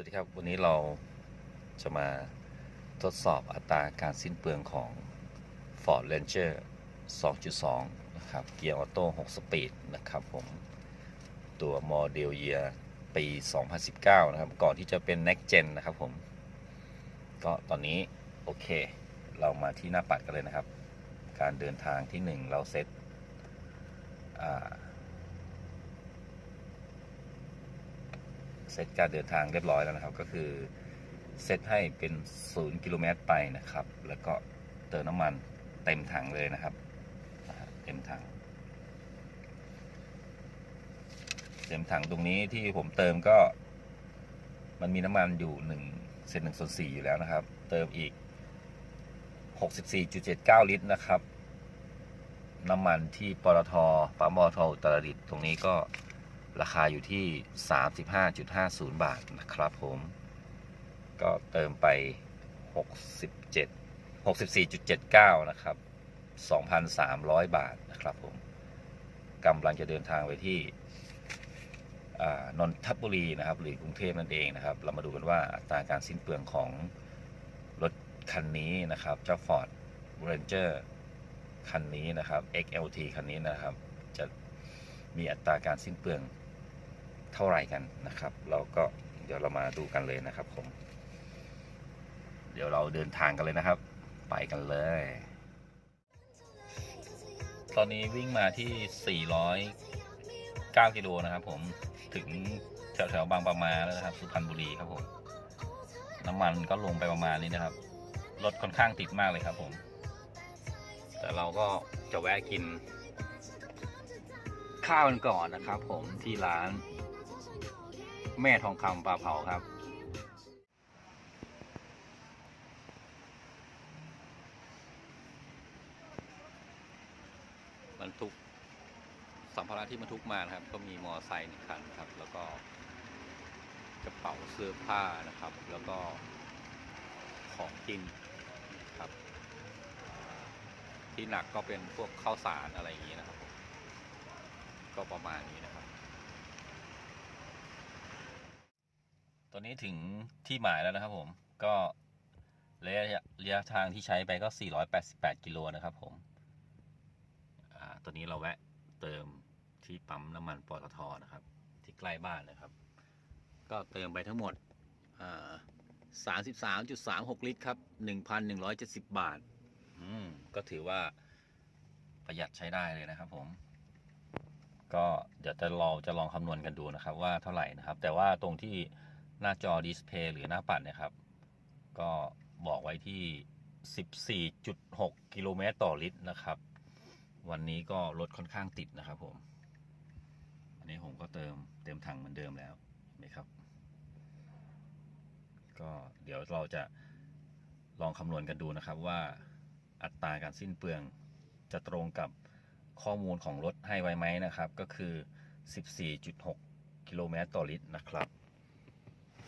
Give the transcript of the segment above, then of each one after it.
สวัสดีครับ วันนี้เราจะมาทดสอบอัตราการสิ้นเปลืองของ Ford Ranger 2.2 นะครับ เกียร์ออโต้ 6 สปีดนะครับผม ตัวโมเดลเยียปี 2019 นะครับ ก่อนที่จะเป็น Next Gen นะครับผม ก็ตอนนี้โอเค เรามาที่หน้าปัดกันเลยนะครับ การเดินทางที่ 1 เราเซตอ่า เซตการเดินทางเรียบร้อยแล้วนะครับ ก็คือเซตให้เป็น 0 กิโลเมตรไปนะครับ แล้วก็เติมน้ำมันเต็มถังเลยนะครับ เต็มถัง เต็มถังตรงนี้ที่ผมเติมก็ มันมีน้ำมันอยู่1เซนหนึ่งส่วนสี่อยู่แล้วนะครับ เติมอีก 64.79 ลิตรนะครับ น้ำมันที่ปตทปั๊มปตทอุตรดิตถ์ตรงนี้ก็ ราคาอยู่ที่ 35.50 บาทนะครับผม ก็เติมไป 67 64.79 นะครับ 2,300 บาทนะครับผมกำลังจะเดินทางไปที่นนทบุรีนะครับ หรือกรุงเทพนั่นเองนะครับ เรามาดูกันว่าอัตราการสิ้นเปลืองของรถคันนี้นะครับ เจ้า Ford Ranger คันนี้นะครับ XLT คันนี้นะครับ จะ มีอัตราการสิ้นเปลืองเท่าไหร่กันนะครับ เราก็เดี๋ยวเรามาดูกันเลยนะครับผมเดี๋ยวเราเดินทางกันเลยนะครับ ไปกันเลย ตอนนี้วิ่งมาที่ 409 กิโลนะครับผมถึงแถวแถวๆบางปะมาแล้วนะครับ สุพรรณบุรีครับผมน้ำมันก็ลงไปประมาณนี้นะครับรถค่อนข้างติดมากเลยครับผม แต่เราก็จะแวะกิน ข้าวกันก่อนนะครับผมที่ร้าน แม่ทองคำปลาเผาครับ บรรทุกสัมภาระที่บรรทุกมานะครับ ก็มีมอไซค์หนึ่งคันครับ แล้วก็กระเป๋าเสื้อผ้านะครับ แล้วก็ของกินครับ ที่หนักก็เป็นพวกข้าวสารอะไรอย่างนี้นะครับ ก็ประมาณนี้นะครับ ตอนนี้ถึงที่หมายแล้วนะครับผม ก็ระยะระยะทางที่ใช้ไปก็ 488 กิโลนะครับผม อ่า ตอนนี้เราแวะเติมที่ปั๊มน้ำมันปตทนะครับ ที่ใกล้บ้านนะครับ ก็เติมไปทั้งหมด อ่า33.36 ลิตรครับ 1,170 บาท อืม ก็ถือว่าประหยัดใช้ได้เลยนะครับผม ก็เดี๋ยวจะเราจะลองคำนวณกันดูนะครับว่าเท่าไหร่นะครับ แต่ว่าตรงที่หน้าจอดิสเพย์หรือหน้าปัดนะครับ ก็บอกไว้ที่ 14.6 กิโลเมตรต่อลิตรนะครับ วันนี้ก็รถค่อนข้างติดนะครับผม อันนี้ผมก็เติมเต็มถังเหมือนเดิมแล้วนไหมครับ ก็เดี๋ยวเราจะลองคำนวณกันดูนะครับว่าอัตราการสิ้นเปลืองจะตรงกับ ข้อมูลของรถให้ไว้ไหมนะครับ ก็คือ 14.6 กิโลเมตรต่อลิตรนะครับ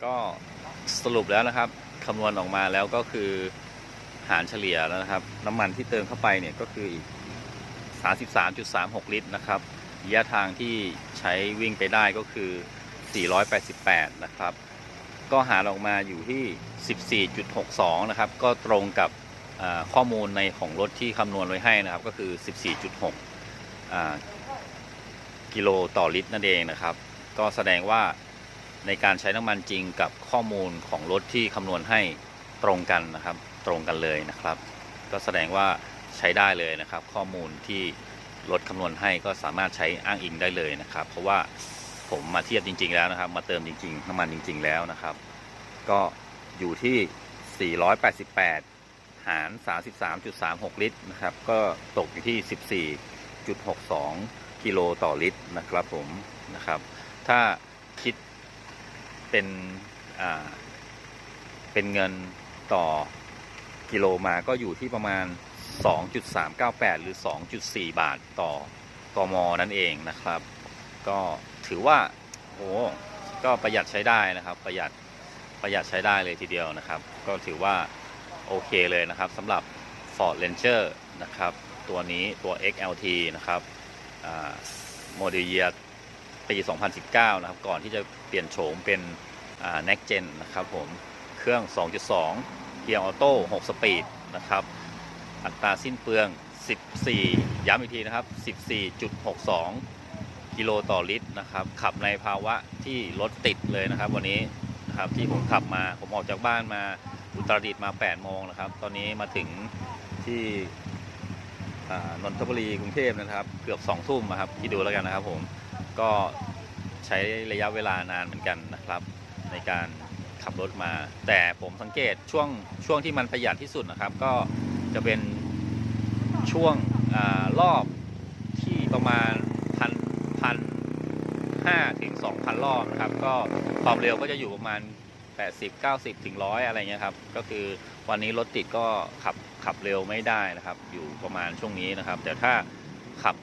ก็สรุปแล้วนะครับคำนวณออกมาแล้วก็คือหารเฉลี่ยแล้วนะครับ น้ำมันที่เติมเข้าไปเนี่ยก็คืออีก 33.36 ลิตรนะครับระยะทางที่ใช้วิ่งไปได้ก็คือ 488 นะครับ ก็หารออกมาอยู่ที่ 14.62 นะครับ ก็ตรงกับข้อมูลในของรถที่คำนวณไว้ให้นะครับ ก็คือ 14.6อ่า กิโลต่อลิตรนั่นเองนะครับ ก็แสดงว่าในการใช้น้ำมันจริงกับข้อมูลของรถที่คำนวณให้ตรงกันนะครับ ตรงกันเลยนะครับ ก็แสดงว่าใช้ได้เลยนะครับ ข้อมูลที่รถคำนวณให้ก็สามารถใช้อ้างอิงได้เลยนะครับ เพราะว่าผมมาเทียบจริง ๆ แล้วนะครับ มาเติมจริง ๆ น้ำมันจริง ๆ แล้วนะครับ ก็อยู่ที่ 488 หาร 33.36 ลิตรนะครับ ก็ตกอยู่ที่ 14.62 กิโลต่อลิตรนะครับผมนะครับ ถ้าคิดเป็นเป็นเงินต่อกิโลมาก็อยู่ที่ประมาณ 2.398 หรือ 2.4 บาทต่อต่อมอนั่นเองนะครับ ก็ถือว่าโอ้ก็ประหยัดใช้ได้นะครับ ประหยัดประหยัดใช้ได้เลยทีเดียวนะครับ ก็ถือว่า โอเคเลยนะครับสำหรับ Ford Ranger นะครับ ตัวนี้ตัว XLT นะครับโมเดลเยียปี 2019 นะครับ ก่อนที่จะเปลี่ยนโฉมเป็น next gen นะครับผม เครื่อง 2.2 เกียร์ออโต้ 6 สปีดนะครับ อัตราสิ้นเปลือง 14 ย้ำอีกทีนะครับ 14.62 กิโลต่อลิตรนะครับ ขับในภาวะที่รถติดเลยนะครับ วันนี้นะครับที่ผมขับมา ผมออกจากบ้านมาอุตรดิตถ์มา 8 โมงนะครับ ตอนนี้มาถึงที่ นนทบุรีกรุงเทพนะครับ เกือบ2ทุ่มครับคิดดูแล้วกันนะครับผมก็ใช้ระยะเวลานานเหมือนกันนะครับ ในการขับรถมา แต่ผมสังเกตช่วงช่วงที่มันประหยัดที่สุดนะครับ ก็จะเป็นช่วงอรอบที่ประมาณพันพันห้าถึงสองพันรอบนะครับ ก็ความเร็วก็จะอยู่ประมาณ 80 90 ถึงร้อยอะไรเงี้ยครับ ก็คือวันนี้รถติดก็ขับขับเร็วไม่ได้นะครับ อยู่ประมาณช่วงนี้นะครับ แต่ถ้าขับ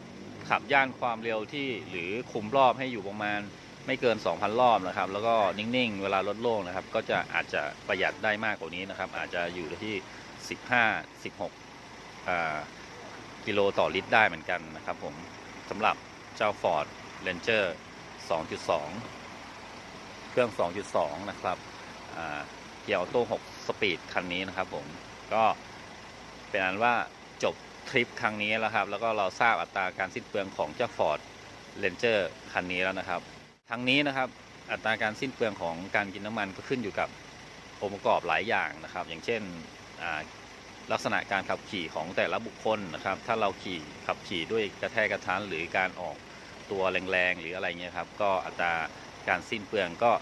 ขับย่านความเร็วที่หรือคุมรอบให้อยู่ประมาณไม่เกิน 2,000 รอบนะครับ แล้วก็นิ่งๆ เวลารถโล่งนะครับ ก็จะอาจจะประหยัดได้มากกว่านี้นะครับ อาจจะอยู่ที่ 15 16อ่ากิโลต่อลิตรได้เหมือนกันนะครับผมสำหรับเจ้า Ford Ranger 2.2 เครื่อง 2.2 นะครับ เกียร์ออโต้6สปีดคันนี้นะครับผมก็เป็นอันว่าจบทริปครั้งนี้แล้วครับ แล้วก็เราทราบอัตราการสิ้นเปลืองของเจ้า Ford Ranger คันนี้แล้วนะครับ ทั้งนี้นะครับอัตราการสิ้นเปลืองของการกินน้ำมันก็ขึ้นอยู่กับองค์ประกอบหลายอย่างนะครับ อย่างเช่นลักษณะการขับขี่ของแต่ละบุคคลนะครับ ถ้าเราขี่ขับขี่ด้วยกระแทกกระทันหรือการออกตัวแรงๆหรืออะไรเงี้ยครับ ก็อัตราการสิ้นเปลืองก็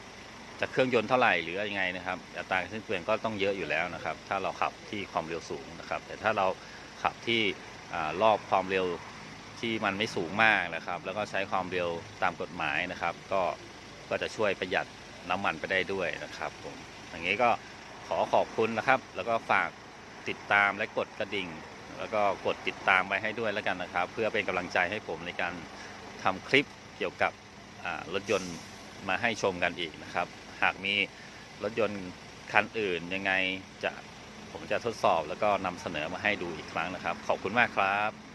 จะเครื่องยนต์เท่าไหร่หรือยังไงนะครับอัตราการสิ้นเปลืองก็ต้องเยอะอยู่แล้วนะครับ ถ้าเราขับที่ความเร็วสูงนะครับ แต่ถ้าเราขับที่รอบความเร็วที่มันไม่สูงมากนะครับ แล้วก็ใช้ความเร็วตามกฎหมายนะครับ ก็ก็จะช่วยประหยัดน้ำมันไปได้ด้วยนะครับผมอย่างนี้ก็ขอขอบคุณนะครับ แล้วก็ฝากติดตามและกดกระดิ่ง แล้วก็กดติดตามไว้ให้ด้วยแล้วกันนะครับ เพื่อเป็นกำลังใจให้ผมในการทำคลิปเกี่ยวกับรถยนต์มาให้ชมกันอีกนะครับ หากมีรถยนต์คันอื่นยังไงจะผมจะทดสอบแล้วก็นำเสนอมาให้ดูอีกครั้งนะครับ ขอบคุณมากครับ